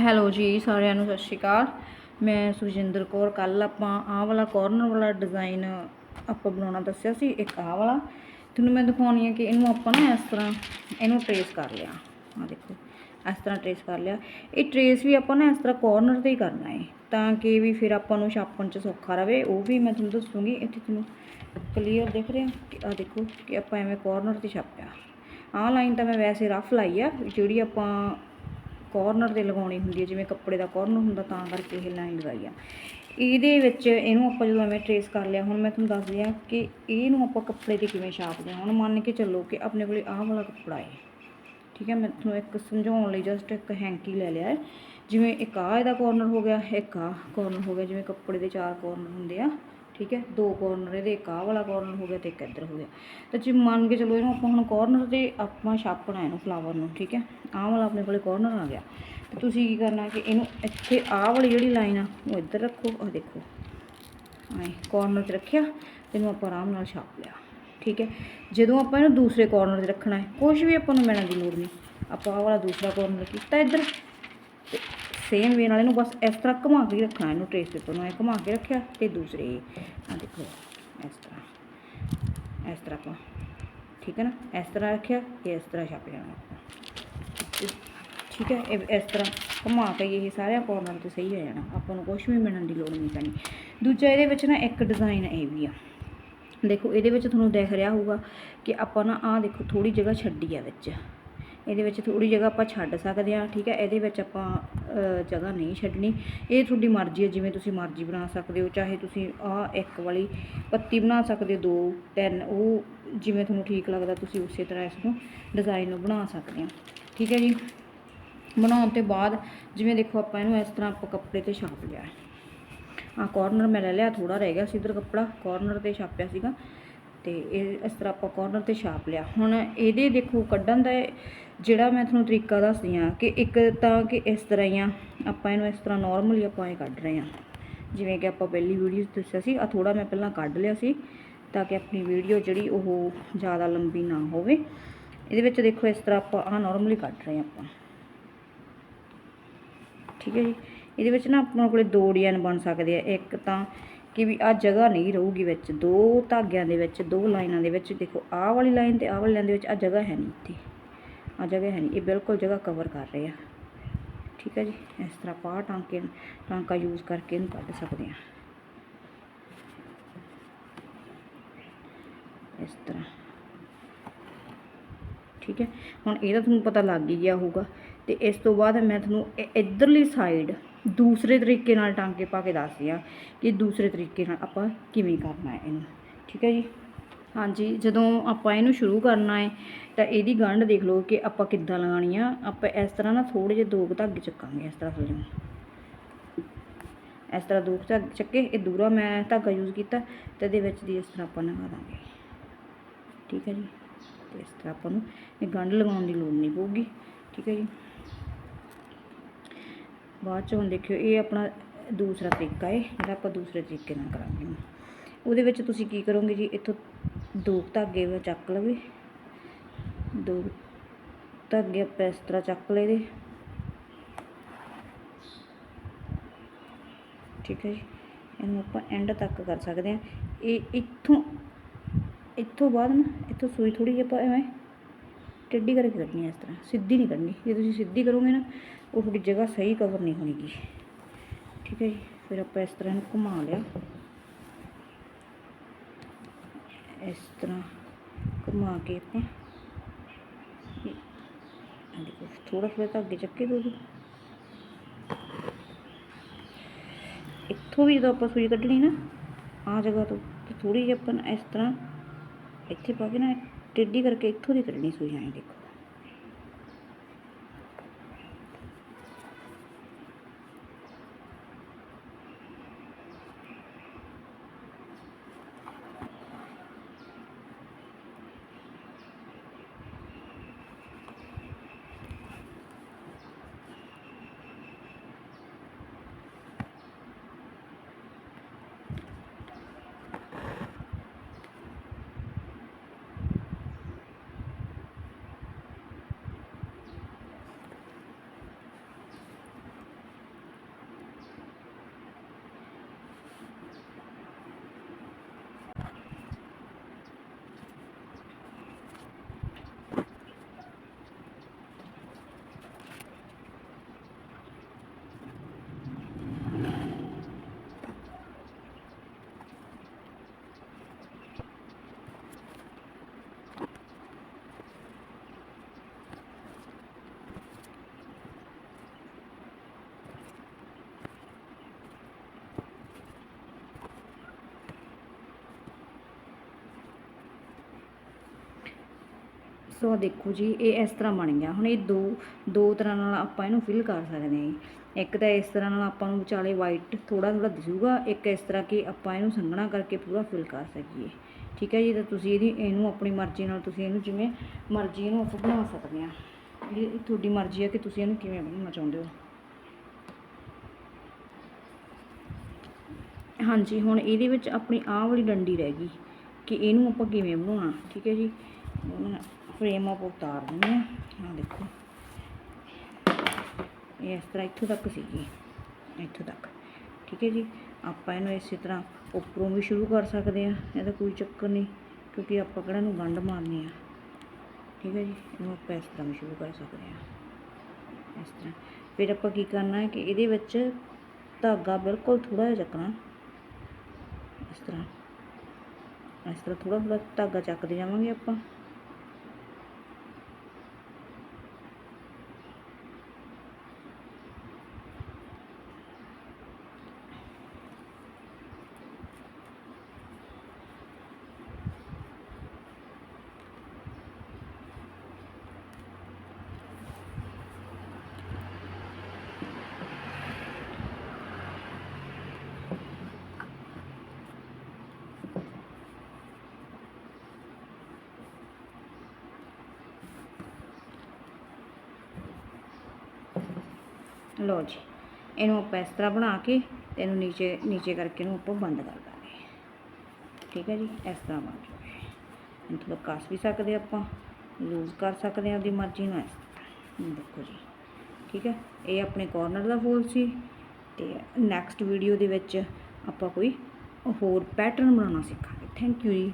Hello ਜੀ, ਸਾਰਿਆਂ ਨੂੰ ਸਤਿ ਸ਼੍ਰੀ ਅਕਾਲ। ਮੈਂ ਸੁਖਜਿੰਦਰ ਕੌਰ। ਕੱਲ ਆਪਾਂ ਆਹ ਵਾਲਾ ਕਾਰਨਰ ਵਾਲਾ ਡਿਜ਼ਾਈਨ ਆਪਾਂ ਬਣਾਉਣਾ ਦੱਸਿਆ ਸੀ, ਇੱਕ ਆਹ ਵਾਲਾ। ਤੁਹਾਨੂੰ ਮੈਂ ਦਿਖਾਉਣੀ ਹੈ ਕਿ ਇਹਨੂੰ ਆਪਾਂ ਨਾ ਇਸ ਤਰ੍ਹਾਂ ਇਹਨੂੰ ਟਰੇਸ ਕਰ ਲਿਆ। ਆ ਦੇਖੋ, ਇਸ ਤਰ੍ਹਾਂ ਟਰੇਸ ਕਰ ਲਿਆ। ਇਹ ਟਰੇਸ ਵੀ ਆਪਾਂ ਨਾ ਇਸ ਤਰ੍ਹਾਂ ਕਾਰਨਰ ਤੇ ਹੀ ਕਰਨਾ ਹੈ ਤਾਂ ਕਿ ਵੀ ਫਿਰ ਆਪਾਂ ਨੂੰ ਛਾਪਣ 'ਚ ਸੌਖਾ ਰਵੇ। ਉਹ ਵੀ ਮੈਂ ਤੁਹਾਨੂੰ ਦੱਸੂਗੀ, ਇੱਥੇ ਤੁਹਾਨੂੰ ਕਲੀਅਰ ਦਿਖ ਰਿਹਾ ਕਿ ਆ ਦੇਖੋ ਕਿ ਆਪਾਂ ਐਵੇਂ ਕਾਰਨਰ ਤੇ ਛਾਪਿਆ। ਆਹ ਲਾਈਨ ਤਾਂ ਮੈਂ ਵੈਸੇ ਰਫ ਲਾਈ ਆ, ਜਿਹੜੀ ਆਪਾਂ ਕੋਰਨਰ ਤੇ ਲਗਾਉਣੀ ਹੁੰਦੀ ਹੈ, ਜਿਵੇਂ ਕੱਪੜੇ ਦਾ ਕੋਰਨਰ ਹੁੰਦਾ ਤਾਂ ਕਰਕੇ ਇਹ ਲਾਈਨ ਲਗਾਈ ਆ। ਇਹਦੇ ਵਿੱਚ ਇਹਨੂੰ ਆਪਾਂ ਜਦੋਂ ਐਵੇਂ ਟਰੇਸ ਕਰ ਲਿਆ, ਹੁਣ ਮੈਂ ਤੁਹਾਨੂੰ ਦੱਸਦੀ ਆ ਕਿ ਇਹਨੂੰ ਆਪਾਂ ਕੱਪੜੇ ਤੇ ਕਿਵੇਂ ਛਾਪਦੇ ਹਾਂ। ਹੁਣ ਮੰਨ ਕੇ ਚੱਲੋ ਕਿ ਆਪਣੇ ਕੋਲੇ ਆਹ ਵਾਲਾ ਕੱਪੜਾ ਹੈ। ਠੀਕ ਹੈ, ਮੈਂ ਤੁਹਾਨੂੰ ਇੱਕ ਸਮਝਾਉਣ ਲਈ ਜਸਟ ਇੱਕ ਹੈਂਕੀ ਲੈ ਲਿਆ ਹੈ। ਜਿਵੇਂ ਇੱਕ ਆ ਇਹਦਾ ਕੋਰਨਰ ਹੋ ਗਿਆ, ਇੱਕ ਆ ਕੋਰਨਰ ਹੋ ਗਿਆ, ਜਿਵੇਂ ਕੱਪੜੇ ਦੇ ਚਾਰ ਕੋਰਨਰ ਹੁੰਦੇ ਆ। ਠੀਕ ਹੈ, ਦੋ ਕਾਰਨਰ ਇਹਦੇ ਇੱਕ ਆਹ ਵਾਲਾ ਕਾਰਨਰ ਹੋ ਗਿਆ ਤੇ ਇੱਕ ਇੱਧਰ ਹੋ ਗਿਆ। ਤਾਂ ਜੇ ਮੰਨ ਕੇ ਚਲੋ ਇਹਨੂੰ ਆਪਾਂ ਹੁਣ ਕਾਰਨਰ ਤੇ ਆਪਾਂ ਛਾਪਣਾ ਇਹਨੂੰ ਫਲਾਵਰ ਨੂੰ, ਠੀਕ ਹੈ, ਆਹ ਵਾਲਾ ਆਪਣੇ ਕੋਲੇ ਕਾਰਨਰ ਆ ਗਿਆ। ਤੇ ਤੁਸੀਂ ਕੀ ਕਰਨਾ ਕਿ ਇਹਨੂੰ ਇੱਥੇ ਆਹ ਵਾਲੀ ਜਿਹੜੀ ਲਾਈਨ ਆ, ਉਹ ਇੱਧਰ ਰੱਖੋ, ਆਹ ਦੇਖੋ। ਆਏ ਕਾਰਨਰ ਤੇ ਰੱਖਿਆ, ਤੇ ਇਹਨੂੰ ਆਪਾਂ ਆਰਾਮ ਨਾਲ ਛਾਪ ਲਿਆ, ਠੀਕ ਹੈ। ਜਦੋਂ ਆਪਾਂ ਇਹਨੂੰ ਦੂਸਰੇ ਕਾਰਨਰ ਤੇ ਰੱਖਣਾ ਹੈ ਕੁਝ ਵੀ ਆਪਾਂ ਨੂੰ ਮਿਲਣ ਦੀ ਲੋੜ ਨਹੀਂ। ਆਪਾਂ ਆਹ ਵਾਲਾ ਦੂਸਰਾ ਕਾਰਨਰ ਕੀਤਾ ਇੱਧਰ, ਤੇ ਸੇਮ ਵੇ ਨਾਲ ਇਹਨੂੰ ਬਸ ਇਸ ਤਰ੍ਹਾਂ ਘੁਮਾ ਕੇ ਰੱਖਣਾ, ਇਹਨੂੰ ਟ੍ਰੇਸ ਪੇਪਰ ਨੂੰ ਐ ਘੁਮਾ ਕੇ ਰੱਖਿਆ ਤੇ ਦੂਸਰੇ ਆ ਦੇਖੋ, ਇਸ ਤਰ੍ਹਾਂ ਇਸ ਤਰ੍ਹਾਂ ਆਪਾਂ, ਠੀਕ ਹੈ ਨਾ, ਇਸ ਤਰ੍ਹਾਂ ਰੱਖਿਆ ਤੇ ਇਸ ਤਰ੍ਹਾਂ ਛਾਪ ਜਾਣਾ ਆਪਾਂ। ਠੀਕ ਹੈ, ਇਹ ਇਸ ਤਰ੍ਹਾਂ ਘੁਮਾ ਕੇ ਇਹ ਸਾਰਿਆਂ ਕਾਰਨਰ ਤੇ ਸਹੀ ਹੋ ਜਾਣਾ, ਆਪਾਂ ਨੂੰ ਕੁਝ ਵੀ ਮਿਲਣ ਦੀ ਲੋੜ ਨਹੀਂ ਪੈਣੀ। ਦੂਜਾ ਇਹਦੇ ਵਿੱਚ ਨਾ ਇੱਕ ਡਿਜ਼ਾਈਨ ਇਹ ਵੀ ਆ। ਦੇਖੋ, ਇਹਦੇ ਵਿੱਚ ਤੁਹਾਨੂੰ ਦਿਖ ਰਿਹਾ ਹੋਊਗਾ ਕਿ ਆਪਾਂ ਨਾ ਆਹ ਦੇਖੋ ਥੋੜੀ ਜਗ੍ਹਾ ਛੱਡੀ ਆ ਵਿੱਚ। ਇਹਦੇ ਵਿੱਚ ਥੋੜੀ ਜਗ੍ਹਾ ਆਪਾਂ ਛੱਡ ਸਕਦੇ ਆ ਠੀਕ ਹੈ? ਇਹਦੇ ਵਿੱਚ ਆਪਾਂ ਜਗ੍ਹਾ ਨਹੀਂ ਛੱਡਣੀ। ਇਹ ਤੁਹਾਡੀ ਮਰਜ਼ੀ ਹੈ, ਜਿਵੇਂ ਤੁਸੀਂ ਮਰਜ਼ੀ ਬਣਾ ਸਕਦੇ ਹੋ, ਚਾਹੇ ਤੁਸੀਂ ਆਹ ਇੱਕ ਵਾਲੀ ਪੱਤੀ ਬਣਾ ਸਕਦੇ ਹੋ, ਦੋ, ਤਿੰਨ, ਉਹ ਜਿਵੇਂ ਤੁਹਾਨੂੰ ਠੀਕ ਲੱਗਦਾ, ਤੁਸੀਂ ਉਸੇ ਤਰ੍ਹਾਂ ਇਸ ਨੂੰ ਡਿਜ਼ਾਈਨ ਨੂੰ ਬਣਾ ਸਕਦੇ ਹੋ। ਠੀਕ ਹੈ ਜੀ? ਬਣਾਉਣ ਤੋਂ ਬਾਅਦ, ਜਿਵੇਂ ਦੇਖੋ ਆਪਾਂ ਇਹਨੂੰ ਇਸ ਤਰ੍ਹਾਂ ਆਪਾਂ ਕੱਪੜੇ ਤੇ ਛਾਪ ਲਿਆ ਆ ਕਾਰਨਰ ਮੈਂ ਲੈ ਲਿਆ ਥੋੜਾ ਰਹਿ ਗਿਆ ਸੀ ਇਧਰ ਕੱਪੜਾ ਕਾਰਨਰ ਤੇ ਛਾਪਿਆ ਸੀਗਾ। ਤੇ ਇਹ ਇਸ ਤਰ੍ਹਾਂ ਆਪਾਂ ਕਾਰਨਰ ਤੇ ਛਾਪ ਲਿਆ। ਹੁਣ ਇਹਦੇ ਦੇਖੋ ਕੱਢਣ ਦਾ ਜਿਹੜਾ ਮੈਂ ਤੁਹਾਨੂੰ ਤਰੀਕਾ ਦੱਸਦੀ ਆ ਕਿ ਇੱਕ ਤਾਂ ਕਿ ਇਸ ਤਰ੍ਹਾਂ ਹੀ ਆ, ਆਪਾਂ ਇਹਨੂੰ ਇਸ ਤਰ੍ਹਾਂ ਨਾਰਮਲੀ ਆਪਾਂ ਇਹ ਕੱਢ ਰਹੇ ਆ ਜਿਵੇਂ ਕਿ ਆਪਾਂ ਪਹਿਲੀ ਵੀਡੀਓ 'ਚ ਦੱਸਿਆ ਸੀ ਆ ਥੋੜਾ ਮੈਂ ਪਹਿਲਾਂ ਕੱਢ ਲਿਆ ਸੀ ਤਾਂ ਕਿ ਆਪਣੀ ਵੀਡੀਓ ਜਿਹੜੀ ਉਹ ਜ਼ਿਆਦਾ ਲੰਬੀ ਨਾ ਹੋਵੇ। ਇਹਦੇ ਵਿੱਚ ਦੇਖੋ ਇਸ ਤਰ੍ਹਾਂ ਆਪਾਂ ਆ ਨਾਰਮਲੀ ਕੱਢ ਰਹੇ ਆ ਆਪਾਂ। ਠੀਕ ਹੈ ਜੀ? ਇਹਦੇ ਵਿੱਚ ਨਾ ਆਪਣੇ ਕੋਲੇ ਦੋ ਡਿਜ਼ਾਈਨ ਬਣ ਸਕਦੇ ਆ। ਇੱਕ ਤਾਂ ਕਿ ਵੀ ਆ ਜਗ੍ਹਾ ਨਹੀਂ ਰਹੂਗੀ ਵਿੱਚ। ਦੋ ਧਾਗਿਆਂ ਦੇ ਵਿੱਚ, ਦੋ ਲਾਈਨਾਂ ਦੇ ਵਿੱਚ, ਦੇਖੋ, ਆਹ ਵਾਲੀ ਲਾਈਨ ਤੇ ਆਹ ਵਾਲੀ ਲਾਈਨ ਦੇ ਵਿੱਚ ਆ ਜਗ੍ਹਾ ਹੈ ਨਹੀਂ ਇੱਥੇ। ਆ ਜਗ੍ਹਾ ਹੈ ਨਹੀਂ। ਇਹ ਬਿਲਕੁਲ ਜਗ੍ਹਾ ਕਵਰ ਕਰ ਰਹੇ ਆ। ਠੀਕ ਹੈ ਜੀ? ਇਸ ਤਰ੍ਹਾਂ ਪਾ ਟਾਂਕੇ, ਟਾਂਕਾ ਯੂਜ਼ ਕਰਕੇ ਇਹਨੂੰ ਕੱਢ ਸਕਦੇ ਆ। ਇਸ ਤਰ੍ਹਾਂ। ਠੀਕ ਹੈ? ਹੁਣ ਇਹਦਾ ਤੁਹਾਨੂੰ ਪਤਾ ਲੱਗ ਹੀ ਗਿਆ ਹੋਊਗਾ। ਤੇ ਇਸ ਤੋਂ ਬਾਅਦ ਮੈਂ ਤੁਹਾਨੂੰ ਇ- ਇੱਧਰਲੀ ਸਾਈਡ ਦੂਸਰੇ ਤਰੀਕੇ ਨਾਲ ਟਾਂਕੇ ਪਾ ਕੇ ਦੱਸਦੀ ਆ ਕਿ ਦੂਸਰੇ ਤਰੀਕੇ ਨਾਲ ਆਪਾਂ ਕਿਵੇਂ ਕਰਨਾ ਹੈ ਇਹਨੂੰ, ਠੀਕ ਹੈ ਜੀ? ਹਾਂਜੀ, ਜਦੋਂ ਆਪਾਂ ਇਹਨੂੰ ਸ਼ੁਰੂ ਕਰਨਾ ਹੈ, ਤਾਂ ਇਹਦੀ ਗੰਢ ਦੇਖ ਲਓ ਕਿ ਆਪਾਂ ਕਿੱਦਾਂ ਲਗਾਉਣੀ ਆ। ਆਪਾਂ ਇਸ ਤਰ੍ਹਾਂ ਨਾ ਥੋੜੇ ਜਿਹੇ ਦੋ ਕੁ ਧਾਗੇ ਚੱਕਾਂਗੇ ਇਸ ਤਰ੍ਹਾਂ ਥੱਲੇ ਇਸ ਤਰ੍ਹਾਂ ਦੋ ਕੁ ਧਾਗੇ ਚੱਕੇ, ਇਹ ਦੂਰਾ ਮੈਂ ਧਾਗਾ ਯੂਜ਼ ਕੀਤਾ ਤੇ ਇਹਦੇ ਵਿੱਚ ਦੀ ਇਸ ਤਰ੍ਹਾਂ ਆਪਾਂ ਲਗਾ ਦਾਂਗੇ। ਠੀਕ ਹੈ ਜੀ? ਤੇ ਇਸ ਤਰ੍ਹਾਂ ਆਪਾਂ ਨੂੰ ਇਹ ਗੰਢ ਲਗਾਉਣ ਦੀ ਲੋੜ ਨਹੀਂ ਪਊਗੀ। ਠੀਕ ਹੈ ਜੀ? ਬਾਅਦ ਚ ਹੁਣ ਦੇਖਿਓ, ਇਹ ਆਪਣਾ ਦੂਸਰਾ ਤਰੀਕਾ ਹੈ ਜਿਹੜਾ ਆਪਾਂ ਦੂਸਰੇ ਤਰੀਕੇ ਨਾਲ ਕਰਾਂਗੇ ਉਹਦੇ ਵਿੱਚ ਤੁਸੀਂ ਕੀ ਕਰੋਗੇ ਜੀ, ਇੱਥੋਂ ਦੋ ਧਾਗੇ ਵਿੱਚ ਚੱਕ ਲਵੇ। ਦੋ ਧਾਗੇ ਆਪਾਂ ਇਸ ਤਰ੍ਹਾਂ ਚੱਕ ਲਏ ਦੇ ਠੀਕ ਹੈ ਜੀ, ਇਹਨੂੰ ਆਪਾਂ ਐਂਡ ਤੱਕ ਕਰ ਸਕਦੇ ਹਾਂ। ਇਹ ਇੱਥੋਂ ਇੱਥੋਂ ਬਾਅਦ ਨਾ, ਇੱਥੋਂ ਸੂਈ ਥੋੜੀ ਜਿਹੀ ਆਪਾਂ ਐਵੇਂ ਟੇਢੀ ਕਰਕੇ ਕੱਢਣੀ ਹੈ ਇਸ ਤਰ੍ਹਾਂ ਸਿੱਧੀ ਨਹੀਂ ਕੱਢਣੀ ਜੇ ਤੁਸੀਂ ਸਿੱਧੀ ਕਰੋਗੇ ਨਾ ਉਹ ਤੁਹਾਡੀ ਜਗ੍ਹਾ ਸਹੀ ਕਵਰ ਨਹੀਂ ਹੋਣੀਗੀ ਠੀਕ ਹੈ ਜੀ ਫਿਰ ਆਪਾਂ ਇਸ ਤਰ੍ਹਾਂ ਇਹਨੂੰ ਘੁਮਾ ਲਿਆ ਇਸ ਤਰ੍ਹਾਂ ਘੁਮਾ ਕੇ ਆਪਾਂ ਇਹ ਆਹ ਦੇਖੋ ਥੋੜਾ ਥੋੜਾ ਧਾਗੇ ਚੱਕੇ ਦੋ ਦੋ ਇੱਥੋਂ ਵੀ ਜਦੋਂ ਆਪਾਂ ਸੂਈ ਕੱਢਣੀ ਨਾ ਆ ਜਗ੍ਹਾ ਤੋਂ ਤੇ ਥੋੜੀ ਜਿਹੀ ਆਪਾਂ ਨਾ ਇਸ ਤਰ੍ਹਾਂ ਇੱਥੇ ਪਾ ਕੇ ਨਾ ਟੇਢੀ ਕਰਕੇ ਇੱਥੋਂ ਦੀ ਕੱਢਣੀ ਸੂਈ ਐਂ ਦੇਖੋ। ਸੋ ਦੇਖੋ ਜੀ, ਇਹ ਇਸ ਤਰ੍ਹਾਂ ਬਣ ਗਿਆ। ਹੁਣ ਇਹ ਦੋ ਦੋ ਤਰ੍ਹਾਂ ਨਾਲ ਆਪਾਂ ਇਹਨੂੰ ਫਿਲ ਕਰ ਸਕਦੇ ਹਾਂ ਇੱਕ ਤਾਂ ਇਸ ਤਰ੍ਹਾਂ ਨਾਲ ਆਪਾਂ ਨੂੰ ਵਿਚਾਲੇ ਵਾਈਟ ਥੋੜਾ ਥੋੜਾ ਦਿਸੂਗਾ, ਇੱਕ ਇਸ ਤਰ੍ਹਾਂ ਕਿ ਆਪਾਂ ਇਹਨੂੰ ਸੰਘਣਾ ਕਰਕੇ ਪੂਰਾ ਫਿਲ ਕਰ ਸਕੀਏ। ਠੀਕ ਹੈ ਜੀ, ਤਾਂ ਤੁਸੀਂ ਇਹਦੀ, ਇਹਨੂੰ ਆਪਣੀ ਮਰਜ਼ੀ ਨਾਲ ਤੁਸੀਂ ਇਹਨੂੰ ਜਿਵੇਂ ਮਰਜ਼ੀ ਇਹਨੂੰ ਆਪਾਂ ਬਣਾ ਸਕਦੇ ਹਾਂ। ਇਹ ਤੁਹਾਡੀ ਮਰਜ਼ੀ ਹੈ ਕਿ ਤੁਸੀਂ ਇਹਨੂੰ ਕਿਵੇਂ ਬਣਾਉਣਾ ਚਾਹੁੰਦੇ ਹੋ। ਹਾਂਜੀ, ਹੁਣ ਇਹਦੇ ਵਿੱਚ ਆਪਣੀ ਆਹ ਵਾਲੀ ਡੰਡੀ ਰਹਿ ਗਈ ਕਿ ਇਹਨੂੰ ਆਪਾਂ ਕਿਵੇਂ ਬਣਾਉਣਾ, ਠੀਕ ਹੈ ਜੀ? ਫਰੇਮ ਆਪਾਂ ਉਤਾਰ ਦਿੰਦੇ ਹਾਂ ਆਹ ਦੇਖੋ। ਇਹ ਇਸ ਤਰ੍ਹਾਂ ਇੱਥੋਂ ਤੱਕ ਸੀਗੀ। ਇੱਥੋਂ ਤੱਕ। ਠੀਕ ਹੈ ਜੀ? ਆਪਾਂ ਇਹਨੂੰ ਇਸੇ ਤਰ੍ਹਾਂ ਉੱਪਰੋਂ ਵੀ ਸ਼ੁਰੂ ਕਰ ਸਕਦੇ ਆ ਇਹਦਾ ਕੋਈ ਚੱਕਰ ਨਹੀਂ, ਕਿਉਂਕਿ ਆਪਾਂ ਕਿਹੜਾ ਨੂੰ ਗੰਢ ਮਾਰਨੀ ਆ। ਠੀਕ ਹੈ ਜੀ? ਇਹਨੂੰ ਆਪਾਂ ਇਸ ਤਰ੍ਹਾਂ ਵੀ ਸ਼ੁਰੂ ਕਰ ਸਕਦੇ ਆ ਇਸ ਤਰ੍ਹਾਂ। ਫਿਰ ਆਪਾਂ ਕੀ ਕਰਨਾ ਹੈ ਕਿ ਇਹਦੇ ਵਿੱਚ ਧਾਗਾ ਬਿਲਕੁਲ ਥੋੜਾ ਜਿਹਾ ਚੱਕਣਾ। ਇਸ ਤਰ੍ਹਾਂ। ਇਸ ਤਰ੍ਹਾਂ ਥੋੜਾ ਥੋੜਾ ਧਾਗਾ ਚੱਕਦੇ ਜਾਵਾਂਗੇ ਆਪਾਂ। ਲਓ ਜੀ, ਇਹਨੂੰ ਆਪਾਂ ਇਸ ਤਰ੍ਹਾਂ ਬਣਾ ਕੇ ਤੇ ਇਹਨੂੰ ਨੀਚੇ ਨੀਚੇ ਕਰਕੇ ਇਹਨੂੰ ਆਪਾਂ ਬੰਦ ਕਰ ਦਾਂਗੇ। ਠੀਕ ਹੈ ਜੀ, ਇਸ ਤਰ੍ਹਾਂ ਬਣ ਜਾਊਗਾ ਮਤਲਬ ਥੋੜ੍ਹਾ ਕੱਸ ਵੀ ਸਕਦੇ ਆਪਾਂ ਯੂਜ਼ ਕਰ ਸਕਦੇ ਹਾਂ ਆਪਣੀ ਮਰਜ਼ੀ ਨਾਲ ਇਸ ਤਰ੍ਹਾਂ। ਦੇਖੋ ਜੀ, ਠੀਕ ਹੈ, ਇਹ ਆਪਣੇ ਕਾਰਨਰ ਦਾ ਫੋਲ ਸੀ ਤੇ ਨੈਕਸਟ ਵੀਡੀਓ ਦੇ ਵਿੱਚ ਆਪਾਂ ਕੋਈ ਹੋਰ ਪੈਟਰਨ ਬਣਾਉਣਾ ਸਿੱਖਾਂਗੇ। ਥੈਂਕ ਯੂ ਜੀ।